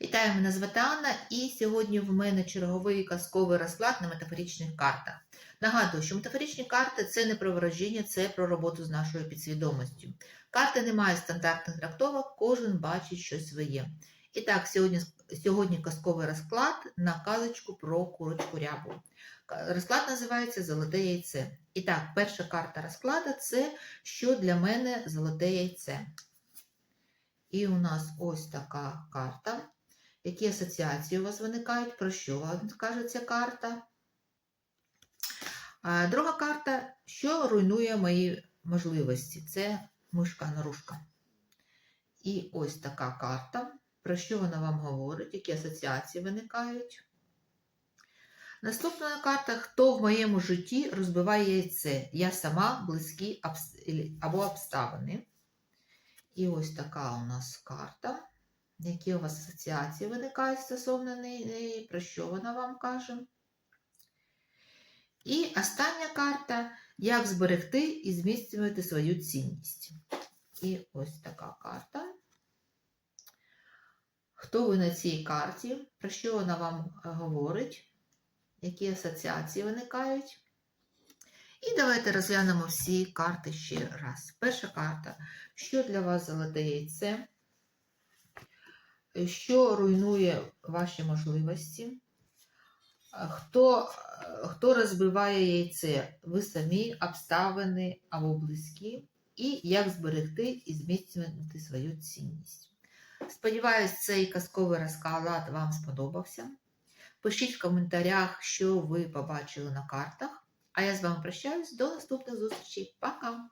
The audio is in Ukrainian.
Вітаю, мене звати Анна, і сьогодні в мене черговий казковий розклад на метафоричних картах. Нагадую, що метафоричні карти це не про ворожіння, це про роботу з нашою підсвідомістю. Карти не мають стандартних трактовок, кожен бачить щось своє. І так, сьогодні, сьогодні казковий розклад на казочку про курочку рябу. Розклад називається Золоте яйце. І так, перша карта розкладу це що для мене золоте яйце. І у нас ось така карта. Які асоціації у вас виникають? Про що вам каже ця карта? Друга карта, що руйнує мої можливості? Це мишка-нарушка. І ось така карта. Про що вона вам говорить? Які асоціації виникають? Наступна карта: хто в моєму житті розбиває яйце? Я сама, близькі або обставини. І ось така у нас карта. Які у вас асоціації виникають стосовно неї, про що вона вам каже? І остання карта як зберегти і зміцнювати свою цінність. І ось така карта. Хто ви на цій карті? Про що вона вам е, говорить? Які асоціації виникають? І давайте розглянемо всі карти ще раз. Перша карта. Що для вас золоте яйце? Що руйнує ваші можливості? Хто, хто розбиває яйце? Ви самі, обставини або близькі? І як зберегти і зміцнювати свою цінність? Сподіваюсь, цей казковий розклад вам сподобався. Пишіть в коментарях, що ви побачили на картах. А я з вами прощаюсь до наступних зустрічей. Пока!